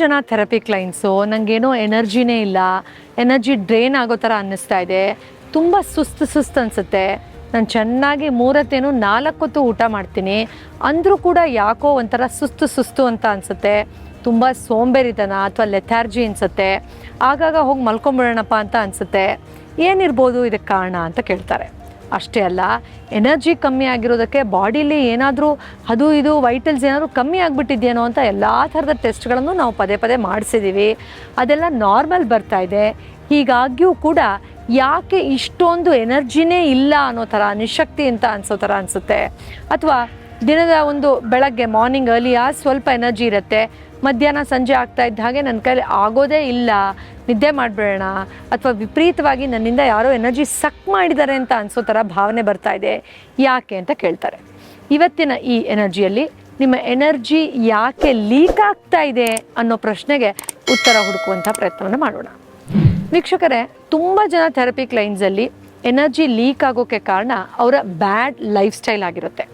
ಜನ therapy clients ನನಗೇನೋ ಎನರ್ಜಿನೇ ಇಲ್ಲ ಎನರ್ಜಿ ಡ್ರೈನ್ ಆಗೋ ಥರ ಅನ್ನಿಸ್ತಾ ಇದೆ. ತುಂಬ ಸುಸ್ತು ಸುಸ್ತು ಅನಿಸುತ್ತೆ. ನಾನು ಚೆನ್ನಾಗಿ ಮೂರತ್ತೇನು ನಾಲ್ಕೊತ್ತು ಊಟ ಮಾಡ್ತೀನಿ. ಅಂದರೂ ಕೂಡ ಯಾಕೋ ಒಂಥರ ಸುಸ್ತು ಸುಸ್ತು ಅಂತ ಅನಿಸುತ್ತೆ. ತುಂಬ ಸೋಂಬೇರಿತನ ಅಥವಾ ಲೆಥಾರ್ಜಿ ಅನಿಸುತ್ತೆ. ಆಗಾಗ ಹೋಗಿ ಮಲ್ಕೊಂಬಿಡೋಣಪ್ಪ ಅಂತ ಅನಿಸುತ್ತೆ. ಏನಿರ್ಬೋದು ಇದಕ್ಕೆ ಕಾರಣ ಅಂತ ಕೇಳ್ತಾರೆ. ಅಷ್ಟೇ ಅಲ್ಲ ಎನರ್ಜಿ ಕಮ್ಮಿ ಆಗಿರೋದಕ್ಕೆ ಬಾಡಿಲಿ ಏನಾದರೂ ಅದು ಇದು ವೈಟಲ್ಸ್ ಏನಾದರೂ ಕಮ್ಮಿ ಆಗಿಬಿಟ್ಟಿದೆಯೇನೋ ಅಂತ ಎಲ್ಲ ಥರದ ಟೆಸ್ಟ್ಗಳನ್ನು ನಾವು ಪದೇ ಪದೇ ಮಾಡಿಸಿದ್ದೀವಿ ಅದೆಲ್ಲ ನಾರ್ಮಲ್ ಬರ್ತಾ ಇದೆ. ಹೀಗಾಗಿಯೂ ಕೂಡ ಯಾಕೆ ಇಷ್ಟೊಂದು ಎನರ್ಜಿನೇ ಇಲ್ಲ ಅನ್ನೋ ಥರ, ನಿಶಕ್ತಿ ಅಂತ ಅನಿಸೋ ಥರ ಅನಿಸುತ್ತೆ. ಅಥವಾ ದಿನದ ಒಂದು ಬೆಳಗ್ಗೆ ಮಾರ್ನಿಂಗ್ ಅರ್ಲಿಯ ಸ್ವಲ್ಪ ಎನರ್ಜಿ ಇರುತ್ತೆ. ಮಧ್ಯಾಹ್ನ, ಸಂಜೆ ಆಗ್ತಾ ಇದ್ದ ಹಾಗೆ ನನ್ನ ಕೈಲಿ ಆಗೋದೇ ಇಲ್ಲ. ನಿದ್ದೆ ಮಾಡಬೇಡೋಣ. ಅಥವಾ ವಿಪರೀತವಾಗಿ ನನ್ನಿಂದ ಯಾರೋ ಎನರ್ಜಿ ಸಕ್ ಮಾಡಿದ್ದಾರೆ ಅಂತ ಅನಿಸೋ ಥರ ಭಾವನೆ ಬರ್ತಾ ಇದೆ. ಯಾಕೆ ಅಂತ ಕೇಳ್ತಾರೆ. ಇವತ್ತಿನ ಈ ಎನರ್ಜಿಯಲ್ಲಿ ನಿಮ್ಮ ಎನರ್ಜಿ ಯಾಕೆ ಲೀಕ್ ಆಗ್ತಾ ಇದೆ ಅನ್ನೋ ಪ್ರಶ್ನೆಗೆ ಉತ್ತರ ಹುಡುಕುವಂಥ ಪ್ರಯತ್ನವನ್ನು ಮಾಡೋಣ. ವೀಕ್ಷಕರೇ, ತುಂಬ ಜನ ಥೆರಪಿ ಕ್ಲೈನ್ಸಲ್ಲಿ ಎನರ್ಜಿ ಲೀಕ್ ಆಗೋಕ್ಕೆ ಕಾರಣ ಅವರ ಬ್ಯಾಡ್ ಲೈಫ್ ಸ್ಟೈಲ್ ಆಗಿರುತ್ತೆ.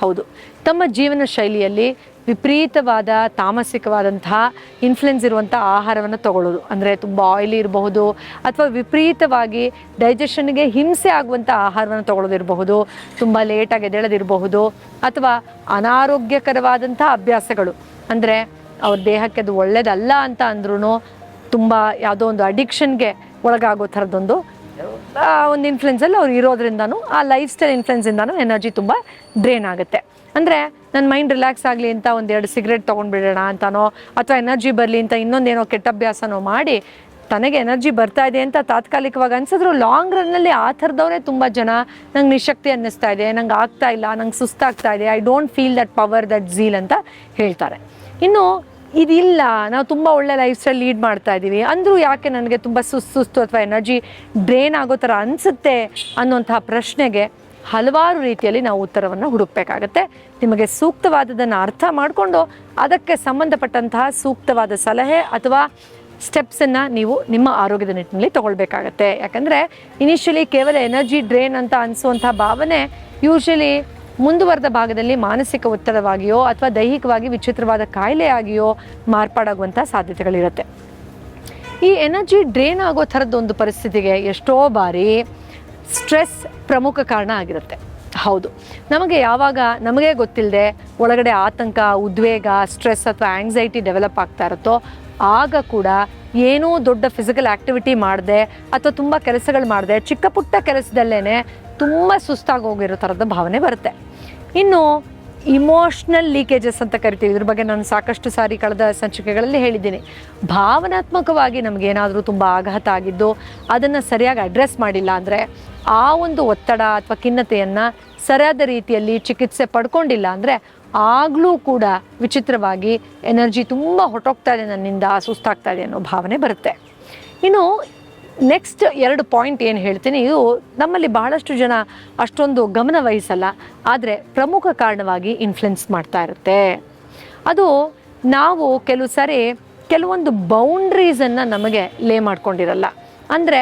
ಹೌದು. ತಮ್ಮ ಜೀವನ ಶೈಲಿಯಲ್ಲಿ ವಿಪರೀತವಾದ ತಾಮಸಿಕವಾದಂತಹ ಇನ್ಫ್ಲುಯೆನ್ಸ್ ಇರುವಂಥ ಆಹಾರವನ್ನು ತಗೊಳ್ಳೋದು. ಅಂದರೆ ತುಂಬ ಆಯಿಲಿ ಇರಬಹುದು, ಅಥವಾ ವಿಪರೀತವಾಗಿ ಡೈಜೆಷನ್ಗೆ ಹಿಂಸೆ ಆಗುವಂಥ ಆಹಾರವನ್ನು ತಗೊಳ್ಳೋದಿರಬಹುದು, ತುಂಬ ಲೇಟಾಗಿ ಎದ್ದೇಳೋದಿರಬಹುದು, ಅಥವಾ ಅನಾರೋಗ್ಯಕರವಾದಂಥ ಅಭ್ಯಾಸಗಳು. ಅಂದರೆ ಅವ್ರ ದೇಹಕ್ಕೆ ಅದು ಒಳ್ಳೇದಲ್ಲ ಅಂತ ಅಂದ್ರೂ ತುಂಬ ಯಾವುದೋ ಒಂದು ಅಡಿಕ್ಷನ್ಗೆ ಒಳಗಾಗೋ ಥರದ್ದೊಂದು, ಆ, ಒಂದು ಇನ್ಫ್ಲುಯೆನ್ಸಲ್ಲಿ ಅವ್ರು ಇರೋದ್ರಿಂದನೂ, ಆ ಲೈಫ್ ಸ್ಟೈಲ್ ಇನ್ಫ್ಲುಯೆನ್ಸಿಂದನೂ ಎನರ್ಜಿ ತುಂಬ ಡ್ರೈನ್ ಆಗುತ್ತೆ. ಅಂದರೆ ನನ್ನ ಮೈಂಡ್ ರಿಲ್ಯಾಕ್ಸ್ ಆಗಲಿ ಅಂತ ಒಂದೆರಡು ಸಿಗರೇಟ್ ತೊಗೊಂಡ್ಬಿಡೋಣ ಅಂತನೋ, ಅಥವಾ ಎನರ್ಜಿ ಬರಲಿ ಅಂತ ಇನ್ನೊಂದೇನೋ ಕೆಟ್ಟ ಅಭ್ಯಾಸನೋ ಮಾಡಿ, ತನಗೆ ಎನರ್ಜಿ ಬರ್ತಾ ಇದೆ ಅಂತ ತಾತ್ಕಾಲಿಕವಾಗಿ ಅನ್ಸಿದ್ರು ಲಾಂಗ್ ರನ್ನಲ್ಲಿ ಆ ಥರದವರೇ ತುಂಬ ಜನ ನಂಗೆ ನಿಶಕ್ತಿ ಅನ್ನಿಸ್ತಾ ಇದೆ, ನಂಗೆ ಆಗ್ತಾ ಇಲ್ಲ, ನಂಗೆ ಸುಸ್ತಾಗ್ತಾ ಇದೆ I don't feel that power that zeal ಅಂತ ಹೇಳ್ತಾರೆ. ಇನ್ನು ಇದಿಲ್ಲ, ನಾವು ತುಂಬ ಒಳ್ಳೆ ಲೈಫ್ ಸ್ಟೈಲ್ ಲೀಡ್ ಮಾಡ್ತಾ ಇದ್ದೀವಿ ಅಂದರೂ ಯಾಕೆ ನನಗೆ ತುಂಬ ಸುಸ್ತು ಸುಸ್ತು ಅಥವಾ ಎನರ್ಜಿ ಡ್ರೈನ್ ಆಗೋ ಥರ ಅನಿಸುತ್ತೆ ಅನ್ನೋಂತಹ ಪ್ರಶ್ನೆಗೆ ಹಲವಾರು ರೀತಿಯಲ್ಲಿ ನಾವು ಉತ್ತರವನ್ನು ಹುಡುಕಬೇಕಾಗತ್ತೆ. ನಿಮಗೆ ಸೂಕ್ತವಾದದನ್ನು ಅರ್ಥ ಮಾಡಿಕೊಂಡು ಅದಕ್ಕೆ ಸಂಬಂಧಪಟ್ಟಂತಹ ಸೂಕ್ತವಾದ ಸಲಹೆ ಅಥವಾ ಸ್ಟೆಪ್ಸನ್ನು ನೀವು ನಿಮ್ಮ ಆರೋಗ್ಯದ ನಿಟ್ಟಿನಲ್ಲಿ ತೊಗೊಳ್ಬೇಕಾಗತ್ತೆ. ಯಾಕಂದರೆ ಇನಿಷಿಯಲಿ ಕೇವಲ ಎನರ್ಜಿ ಡ್ರೈನ್ ಅಂತ ಅನಿಸುವಂಥ ಭಾವನೆ ಯೂಶಲಿ ಮುಂದುವರೆದ ಭಾಗದಲ್ಲಿ ಮಾನಸಿಕ ಒತ್ತಡವಾಗಿಯೋ ಅಥವಾ ದೈಹಿಕವಾಗಿ ವಿಚಿತ್ರವಾದ ಕಾಯಿಲೆಯಾಗಿಯೋ ಮಾರ್ಪಾಡಾಗುವಂಥ ಸಾಧ್ಯತೆಗಳಿರುತ್ತೆ. ಈ ಎನರ್ಜಿ ಡ್ರೈನ್ ಆಗೋ ಥರದ್ದು ಒಂದು ಪರಿಸ್ಥಿತಿಗೆ ಎಷ್ಟೋ ಬಾರಿ ಸ್ಟ್ರೆಸ್ ಪ್ರಮುಖ ಕಾರಣ ಆಗಿರುತ್ತೆ. ಹೌದು. ನಮಗೆ ಯಾವಾಗ ನಮಗೆ ಗೊತ್ತಿಲ್ಲದೆ ಒಳಗಡೆ ಆತಂಕ, ಉದ್ವೇಗ, ಸ್ಟ್ರೆಸ್ ಅಥವಾ ಆಂಗ್ಸೈಟಿ ಡೆವಲಪ್ ಆಗ್ತಾ ಇರುತ್ತೋ ಆಗ ಕೂಡ ಏನೂ ದೊಡ್ಡ ಫಿಸಿಕಲ್ ಆ್ಯಕ್ಟಿವಿಟಿ ಮಾಡಿದೆ ಅಥವಾ ತುಂಬ ಕೆಲಸಗಳು ಮಾಡಿದೆ ಚಿಕ್ಕ ಪುಟ್ಟ ಕೆಲಸದಲ್ಲೇ ತುಂಬ ಸುಸ್ತಾಗಿ ಹೋಗಿರೋ ಥರದ ಭಾವನೆ ಬರುತ್ತೆ. ಇನ್ನು ಇಮೋಷ್ನಲ್ ಲೀಕೇಜಸ್ ಅಂತ ಕರಿತೀವಿ. ಇದ್ರ ಬಗ್ಗೆ ನಾನು ಸಾಕಷ್ಟು ಸಾರಿ ಕಳೆದ ಸಂಚಿಕೆಗಳಲ್ಲಿ ಹೇಳಿದ್ದೀನಿ. ಭಾವನಾತ್ಮಕವಾಗಿ ನಮಗೇನಾದರೂ ತುಂಬ ಆಘಾತ ಆಗಿದ್ದು ಅದನ್ನು ಸರಿಯಾಗಿ ಅಡ್ರೆಸ್ ಮಾಡಿಲ್ಲ ಅಂದರೆ ಆ ಒಂದು ಒತ್ತಡ ಅಥವಾ ಖಿನ್ನತೆಯನ್ನು ಸರಿಯಾದ ರೀತಿಯಲ್ಲಿ ಚಿಕಿತ್ಸೆ ಪಡ್ಕೊಂಡಿಲ್ಲ ಅಂದರೆ ಆಗಲೂ ಕೂಡ ವಿಚಿತ್ರವಾಗಿ ಎನರ್ಜಿ ತುಂಬ ಹೊಟ್ಟೋಗ್ತಾ ಇದೆ ನನ್ನಿಂದ, ಸುಸ್ತಾಗ್ತಾ ಇದೆ ಅನ್ನೋ ಭಾವನೆ ಬರುತ್ತೆ. ಇನ್ನು ನೆಕ್ಸ್ಟ್ ಎರಡು ಪಾಯಿಂಟ್ ಏನು ಹೇಳ್ತೀನಿ, ಇದು ನಮ್ಮಲ್ಲಿ ಬಹಳಷ್ಟು ಜನ ಅಷ್ಟೊಂದು ಗಮನ ವಹಿಸಲ್ಲ, ಆದರೆ ಪ್ರಮುಖ ಕಾರಣವಾಗಿ ಇನ್ಫ್ಲುಯೆನ್ಸ್ ಮಾಡ್ತಾ ಇರುತ್ತೆ. ಅದು ನಾವು ಕೆಲವು ಸಾರಿ ಕೆಲವೊಂದು ಬೌಂಡ್ರೀಸನ್ನು ನಮಗೆ ಲೇ ಮಾಡ್ಕೊಂಡಿರಲ್ಲ. ಅಂದರೆ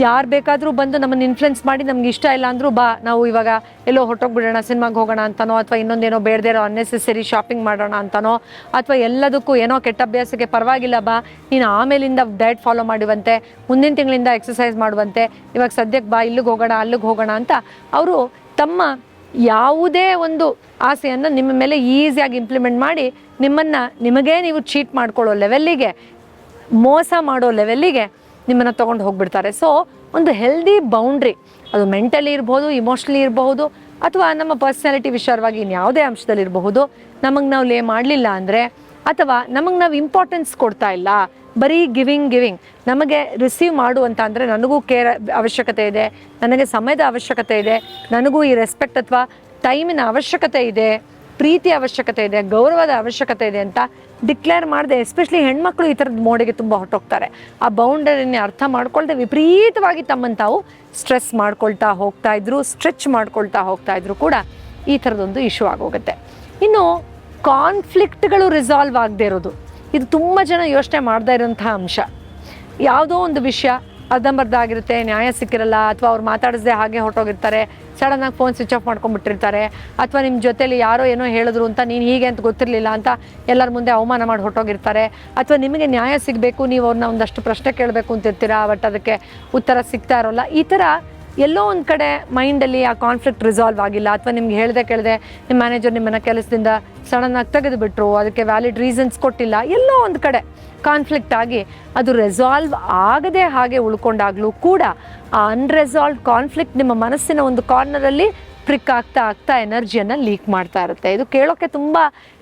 ಯಾರು ಬೇಕಾದರೂ ಬಂದು ನಮ್ಮನ್ನು ಇನ್ಫ್ಲುಯೆನ್ಸ್ ಮಾಡಿ ನಮ್ಗೆ ಇಷ್ಟ ಇಲ್ಲ ಅಂದರೂ ಬಾ, ನಾವು ಇವಾಗ ಎಲ್ಲೋ ಹೊಟ್ಟೋಗ್ಬಿಡೋಣ ಸಿನಿಮಾಗೆ ಹೋಗೋಣ ಅಂತನೋ, ಅಥವಾ ಇನ್ನೊಂದೇನೋ ಬೇಡದೇ ಇರೋ ಅನ್ನೆಸೆಸರಿ ಶಾಪಿಂಗ್ ಮಾಡೋಣ ಅಂತನೋ, ಅಥವಾ ಎಲ್ಲದಕ್ಕೂ ಏನೋ ಕೆಟ್ಟ ಅಭ್ಯಾಸಕ್ಕೆ ಪರವಾಗಿಲ್ಲ ಬಾ, ನೀನು ಆಮೇಲಿಂದ ಡಯಟ್ ಫಾಲೋ ಮಾಡುವಂತೆ, ಮುಂದಿನ ತಿಂಗಳಿಂದ ಎಕ್ಸಸೈಸ್ ಮಾಡುವಂತೆ, ಇವಾಗ ಸದ್ಯಕ್ಕೆ ಬಾ, ಇಲ್ಲಿಗೆ ಹೋಗೋಣ, ಅಲ್ಲಿಗೆ ಹೋಗೋಣ ಅಂತ ಅವರು ತಮ್ಮ ಯಾವುದೇ ಒಂದು ಆಸೆಯನ್ನು ನಿಮ್ಮ ಮೇಲೆ ಈಸಿಯಾಗಿ ಇಂಪ್ಲಿಮೆಂಟ್ ಮಾಡಿ ನಿಮ್ಮನ್ನು ನಿಮಗೇ ನೀವು ಚೀಟ್ ಮಾಡ್ಕೊಳ್ಳೋ ಲೆವೆಲ್ಲಿಗೆ ಮೋಸ ಮಾಡೋ ಲೆವೆಲ್ಲಿಗೆ ನಿಮ್ಮನ್ನು ತೊಗೊಂಡು ಹೋಗ್ಬಿಡ್ತಾರೆ. ಸೊ ಒಂದು ಹೆಲ್ದಿ ಬೌಂಡ್ರಿ ಅದು ಮೆಂಟಲಿ ಇರಬಹುದು ಇಮೋಷ್ನಲಿ ಇರಬಹುದು, ಅಥವಾ ನಮ್ಮ ಪರ್ಸ್ನಾಲಿಟಿ ವಿಚಾರವಾಗಿ ಇನ್ಯಾವುದೇ ಅಂಶದಲ್ಲಿ ಇರಬಹುದು, ನಮಗೆ ನಾವು ಲೇ ಮಾಡಲಿಲ್ಲ ಅಂದರೆ, ಅಥವಾ ನಮಗೆ ನಾವು ಇಂಪಾರ್ಟೆನ್ಸ್ ಕೊಡ್ತಾ ಇಲ್ಲ, ಬರೀ ಗಿವಿಂಗ್ ಗಿವಿಂಗ್ ನಮಗೆ ರಿಸೀವ್ ಮಾಡು ಅಂತ ಅಂದರೆ ನನಗೂ ಕೇರ್ ಅವಶ್ಯಕತೆ ಇದೆ, ನನಗೆ ಸಮಯದ ಅವಶ್ಯಕತೆ ಇದೆ, ನನಗೂ ಈ ರೆಸ್ಪೆಕ್ಟ್ ಅಥವಾ ಟೈಮಿನ ಅವಶ್ಯಕತೆ ಇದೆ, ಪ್ರೀತಿ ಅವಶ್ಯಕತೆ ಇದೆ, ಗೌರವದ ಅವಶ್ಯಕತೆ ಇದೆ ಅಂತ ಡಿಕ್ಲೇರ್ ಮಾಡದೆ, ಎಸ್ಪೆಷಲಿ ಹೆಣ್ಮಕ್ಳು ಈ ಥರದ ಮೋಡಿಗೆ ತುಂಬ ಹೊಟ್ಟೋಗ್ತಾರೆ ಆ ಬೌಂಡರಿನ ಅರ್ಥ ಮಾಡ್ಕೊಳ್ದೆ, ವಿಪರೀತವಾಗಿ ತಮ್ಮನ್ನು ತಾವು ಸ್ಟ್ರೆಸ್ ಮಾಡ್ಕೊಳ್ತಾ ಹೋಗ್ತಾ ಇದ್ರು, ಸ್ಟ್ರೆಚ್ ಮಾಡ್ಕೊಳ್ತಾ ಹೋಗ್ತಾ ಇದ್ರು ಕೂಡ ಈ ಥರದೊಂದು ಇಶ್ಯೂ ಆಗೋಗುತ್ತೆ. ಇನ್ನು ಕಾನ್ಫ್ಲಿಕ್ಟ್ಗಳು ರಿಸಾಲ್ವ್ ಆಗದೆ ಇರೋದು. ಇದು ತುಂಬ ಜನ ಯೋಚನೆ ಮಾಡ್ತಾ ಇರೋಂತಹ ಅಂಶ. ಯಾವುದೋ ಒಂದು ವಿಷಯ ಅರ್ಧಂಬರ್ಧ ಆಗಿರುತ್ತೆ ನ್ಯಾಯ ಸಿಕ್ಕಿರಲ್ಲ ಅಥವಾ ಅವ್ರು ಮಾತಾಡಿಸದೆ ಹಾಗೆ ಹೊರಟೋಗಿರ್ತಾರೆ ಸಡನ್ನಾಗಿ ಫೋನ್ ಸ್ವಿಚ್ ಆಫ್ ಮಾಡ್ಕೊಂಡ್ಬಿಟ್ಟಿರ್ತಾರೆ, ಅಥವಾ ನಿಮ್ಮ ಜೊತೆಯಲ್ಲಿ ಯಾರೋ ಏನೋ ಹೇಳಿದ್ರು ಅಂತ ನೀನು ಹೀಗೆ ಅಂತ ಗೊತ್ತಿರಲಿಲ್ಲ ಅಂತ ಎಲ್ಲರ ಮುಂದೆ ಅವಮಾನ ಮಾಡಿ ಹೊರಟೋಗಿರ್ತಾರೆ, ಅಥವಾ ನಿಮಗೆ ನ್ಯಾಯ ಸಿಗಬೇಕು, ನೀವು ಅವ್ರನ್ನ ಒಂದಷ್ಟು ಪ್ರಶ್ನೆ ಕೇಳಬೇಕು ಅಂತಿರ್ತೀರಾ ಬಟ್ ಅದಕ್ಕೆ ಉತ್ತರ ಸಿಗ್ತಾ ಇರೋಲ್ಲ. ಈ ಥರ ಎಲ್ಲೋ ಒಂದು ಕಡೆ ಮೈಂಡಲ್ಲಿ ಆ ಕಾನ್ಫ್ಲಿಕ್ಟ್ ರಿಸಾಲ್ವ್ ಆಗಿಲ್ಲ. ಅಥವಾ ನಿಮ್ಗೆ ಹೇಳ್ದೆ ಕೇಳದೆ ನಿಮ್ಮ ಮ್ಯಾನೇಜರ್ ನಿಮ್ಮನ್ನು ಕೆಲಸದಿಂದ ಸಡನ್ನಾಗಿ ತೆಗೆದು ಬಿಟ್ರು ಅದಕ್ಕೆ ವ್ಯಾಲಿಡ್ ರೀಸನ್ಸ್ ಕೊಟ್ಟಿಲ್ಲ. ಎಲ್ಲೋ ಒಂದು ಕಡೆ ಕಾನ್ಫ್ಲಿಕ್ಟ್ ಆಗಿ ಅದು ರೆಸಾಲ್ವ್ ಆಗದೆ ಹಾಗೆ ಉಳ್ಕೊಂಡಾಗಲೂ ಕೂಡ ಆ ಅನ್ರೆಸಾಲ್ವ್ ಕಾನ್ಫ್ಲಿಕ್ಟ್ ನಿಮ್ಮ ಮನಸ್ಸಿನ ಒಂದು ಕಾರ್ನರಲ್ಲಿ ಪ್ರಿಕ್ ಆಗ್ತಾ ಆಗ್ತಾ ಎನರ್ಜಿಯನ್ನು ಲೀಕ್ ಮಾಡ್ತಾ ಇರುತ್ತೆ. ಇದು ಕೇಳೋಕ್ಕೆ ತುಂಬ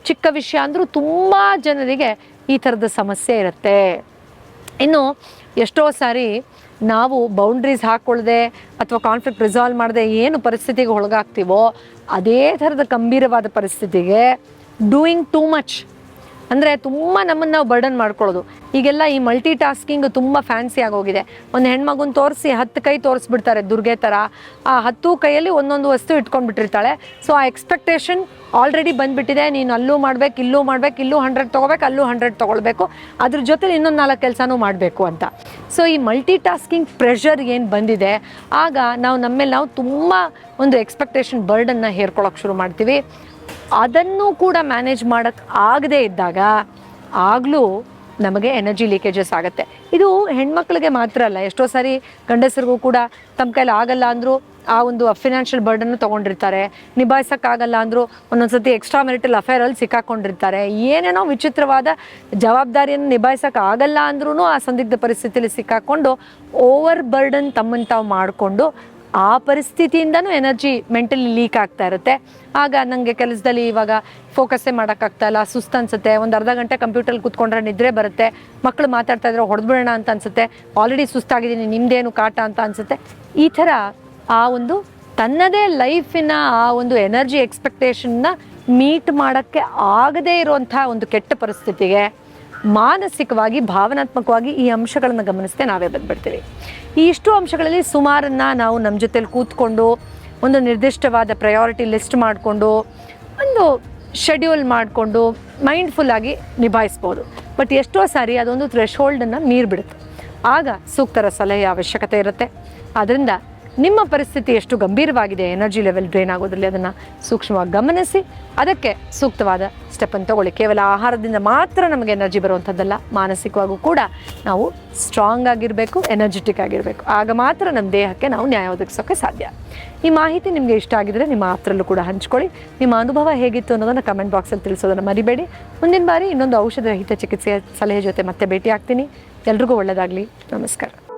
ಚಿಕ್ಕ ವಿಷಯ ಅಂದರೂ ತುಂಬ ಜನರಿಗೆ ಈ ಥರದ ಸಮಸ್ಯೆ ಇರುತ್ತೆ. ಇನ್ನು ಎಷ್ಟೋ ಸಾರಿ ನಾವು ಬೌಂಡ್ರೀಸ್ ಹಾಕ್ಕೊಳ್ಳದೆ ಅಥವಾ ಕಾನ್ಫ್ಲಿಕ್ಟ್ ರಿಸಾಲ್ವ್ ಮಾಡದೆ ಏನು ಪರಿಸ್ಥಿತಿಗೆ ಒಳಗಾಗ್ತೀವೋ, ಅದೇ ಥರದ ಗಂಭೀರವಾದ ಪರಿಸ್ಥಿತಿಗೆ ಡೂಯಿಂಗ್ ಟೂ ಮಚ್ ಅಂದರೆ ತುಂಬ ನಮ್ಮನ್ನು ನಾವು ಬರ್ಡನ್ ಮಾಡ್ಕೊಳ್ಳೋದು. ಈಗೆಲ್ಲ ಈ ಮಲ್ಟಿ ಟಾಸ್ಕಿಂಗ್ ತುಂಬ ಫ್ಯಾನ್ಸಿ ಆಗೋಗಿದೆ. ಒಂದು ಹೆಣ್ಮಗುನ ತೋರಿಸಿ ಹತ್ತು ಕೈ ತೋರಿಸ್ಬಿಡ್ತಾರೆ ದುರ್ಗೆ ಥರ ಆ ಹತ್ತು ಕೈಯಲ್ಲಿ ಒಂದೊಂದು ವಸ್ತು ಇಟ್ಕೊಂಡ್ಬಿಟ್ಟಿರ್ತಾಳೆ. ಸೊ ಆ ಎಕ್ಸ್ಪೆಕ್ಟೇಷನ್ ಆಲ್ರೆಡಿ ಬಂದ್ಬಿಟ್ಟಿದೆ. ನೀನು ಅಲ್ಲೂ ಮಾಡ್ಬೇಕು, ಇಲ್ಲೂ ಮಾಡ್ಬೇಕು, ಇಲ್ಲೂ ಹಂಡ್ರೆಡ್ ತೊಗೋಬೇಕು, ಅಲ್ಲೂ ಹಂಡ್ರೆಡ್ ತೊಗೊಳ್ಬೇಕು. ಅದ್ರ ಜೊತೆ ಇನ್ನೊಂದು ನಾಲ್ಕು ಕೆಲಸನೂ ಮಾಡಬೇಕು ಅಂತ. ಸೊ ಈ ಮಲ್ಟಿ ಟಾಸ್ಕಿಂಗ್ ಪ್ರೆಷರ್ ಏನು ಬಂದಿದೆ? ಆಗ ನಾವು ನಮ್ಮೇಲೆ ನಾವು ತುಂಬ ಒಂದು ಎಕ್ಸ್ಪೆಕ್ಟೇಷನ್ ಬರ್ಡನ್ನ ಹೇರ್ಕೊಳ್ಳೋಕೆ ಶುರು ಮಾಡ್ತೀವಿ. ಅದನ್ನು ಕೂಡ ಮ್ಯಾನೇಜ್ ಮಾಡೋಕ್ಕೆ ಆಗದೇ ಇದ್ದಾಗ ಆಗಲೂ ನಮಗೆ ಎನರ್ಜಿ ಲೀಕೇಜಸ್ ಆಗುತ್ತೆ. ಇದು ಹೆಣ್ಮಕ್ಳಿಗೆ ಮಾತ್ರ ಅಲ್ಲ, ಎಷ್ಟೋ ಸಾರಿ ಗಂಡಸರಿಗೂ ಕೂಡ ತಮ್ಮ ಕೈಲಿ ಆಗಲ್ಲ ಅಂದರೂ ಆ ಒಂದು ಫಿನಾನ್ಷಿಯಲ್ ಬರ್ಡನ್ನು ತೊಗೊಂಡಿರ್ತಾರೆ. ನಿಭಾಯಿಸೋಕ್ಕಾಗಲ್ಲ ಅಂದರೂ ಒಂದೊಂದ್ಸತಿ ಎಕ್ಸ್ಟ್ರಾ ಮೆರಿಟಲ್ ಅಫೇರಲ್ಲಿ ಸಿಕ್ಕಾಕೊಂಡಿರ್ತಾರೆ. ಏನೇನೋ ವಿಚಿತ್ರವಾದ ಜವಾಬ್ದಾರಿಯನ್ನು ನಿಭಾಯಿಸೋಕ್ಕಾಗಲ್ಲ ಅಂದ್ರೂ ಆ ಸಂದಿಗ್ಧ ಪರಿಸ್ಥಿತಿಯಲ್ಲಿ ಸಿಕ್ಕಾಕೊಂಡು ಓವರ್ ಬರ್ಡನ್ ತಮ್ಮನ್ನು ತಾವು ಮಾಡಿಕೊಂಡು ಆ ಪರಿಸ್ಥಿತಿಯಿಂದನೂ ಎನರ್ಜಿ ಮೆಂಟಲಿ ಲೀಕ್ ಆಗ್ತಾ ಇರುತ್ತೆ. ಆಗ ನನಗೆ ಕೆಲಸದಲ್ಲಿ ಇವಾಗ ಫೋಕಸ್ಸೇ ಮಾಡೋಕ್ಕಾಗ್ತಾ ಇಲ್ಲ, ಸುಸ್ತು ಅನ್ಸುತ್ತೆ. ಒಂದು ಅರ್ಧ ಗಂಟೆ ಕಂಪ್ಯೂಟರ್ಲಿ ಕೂತ್ಕೊಂಡ್ರೆ ನಿದ್ರೆ ಬರುತ್ತೆ. ಮಕ್ಕಳು ಮಾತಾಡ್ತಾ ಇದ್ರೆ ಹೊಡೆದ್ಬಿಡೋಣ ಅಂತ ಅನ್ಸುತ್ತೆ. ಆಲ್ರೆಡಿ ಸುಸ್ತಾಗಿದ್ದೀನಿ, ನಿಮ್ದೇನು ಕಾಟ ಅಂತ ಅನ್ಸುತ್ತೆ. ಈ ಥರ ಆ ಒಂದು ತನ್ನದೇ ಲೈಫಿನ ಆ ಒಂದು ಎನರ್ಜಿ ಎಕ್ಸ್ಪೆಕ್ಟೇಷನ್ನ ಮೀಟ್ ಮಾಡೋಕ್ಕೆ ಆಗದೇ ಇರುವಂಥ ಒಂದು ಕೆಟ್ಟ ಪರಿಸ್ಥಿತಿಗೆ ಮಾನಸಿಕವಾಗಿ, ಭಾವನಾತ್ಮಕವಾಗಿ ಈ ಅಂಶಗಳನ್ನು ಗಮನಿಸದೆ ನಾವೇ ಬಂದ್ಬಿಡ್ತೀವಿ. ಈ ಇಷ್ಟು ಅಂಶಗಳಲ್ಲಿ ಸುಮಾರನ್ನು ನಾವು ನಮ್ಮ ಜೊತೆಲಿ ಕೂತ್ಕೊಂಡು, ಒಂದು ನಿರ್ದಿಷ್ಟವಾದ ಪ್ರಯಾರಿಟಿ ಲಿಸ್ಟ್ ಮಾಡಿಕೊಂಡು, ಒಂದು ಶೆಡ್ಯೂಲ್ ಮಾಡಿಕೊಂಡು ಮೈಂಡ್ಫುಲ್ಲಾಗಿ ನಿಭಾಯಿಸ್ಬೋದು. ಬಟ್ ಎಷ್ಟೋ ಸಾರಿ ಅದೊಂದು ಥ್ರೆಶೋಲ್ಡನ್ನು ಮೀರಿಬಿಡುತ್ತೆ. ಆಗ ಸೂಕ್ತರ ಸಲಹೆಯ ಅವಶ್ಯಕತೆ ಇರುತ್ತೆ. ಆದ್ದರಿಂದ ನಿಮ್ಮ ಪರಿಸ್ಥಿತಿ ಎಷ್ಟು ಗಂಭೀರವಾಗಿದೆ ಎನರ್ಜಿ ಲೆವೆಲ್ ಡ್ರೈನ್ ಆಗೋದ್ರಲ್ಲಿ ಅದನ್ನು ಸೂಕ್ಷ್ಮವಾಗಿ ಗಮನಿಸಿ, ಅದಕ್ಕೆ ಸೂಕ್ತವಾದ ಸ್ಟೆಪ್ಪನ್ನು ತಗೊಳ್ಳಿ. ಕೇವಲ ಆಹಾರದಿಂದ ಮಾತ್ರ ನಮಗೆ ಎನರ್ಜಿ ಬರುವಂಥದ್ದಲ್ಲ ಮಾನಸಿಕವಾಗೂ ಕೂಡ ನಾವು ಸ್ಟ್ರಾಂಗ್ ಆಗಿರಬೇಕು ಎನರ್ಜೆಟಿಕ್ ಆಗಿರಬೇಕು. ಆಗ ಮಾತ್ರ ನಮ್ಮ ದೇಹಕ್ಕೆ ನಾವು ನ್ಯಾಯ ಒದಗಿಸೋಕ್ಕೆ ಸಾಧ್ಯ. ಈ ಮಾಹಿತಿ ನಿಮಗೆ ಇಷ್ಟ ಆಗಿದ್ರೆ ನಿಮ್ಮ ಆಪ್ತರಲ್ಲೂ ಕೂಡ ಹಂಚ್ಕೊಳ್ಳಿ. ನಿಮ್ಮ ಅನುಭವ ಹೇಗಿತ್ತು ಅನ್ನೋದನ್ನು ಕಮೆಂಟ್ ಬಾಕ್ಸಲ್ಲಿ ತಿಳಿಸೋದನ್ನು ಮರಿಬೇಡಿ. ಮುಂದಿನ ಬಾರಿ ಇನ್ನೊಂದು ಔಷಧ ರಹಿತ ಚಿಕಿತ್ಸೆಯ ಸಲಹೆ ಜೊತೆ ಮತ್ತೆ ಭೇಟಿ ಆಗ್ತೀನಿ ಎಲ್ರಿಗೂ ಒಳ್ಳೆಯದಾಗಲಿ ನಮಸ್ಕಾರ.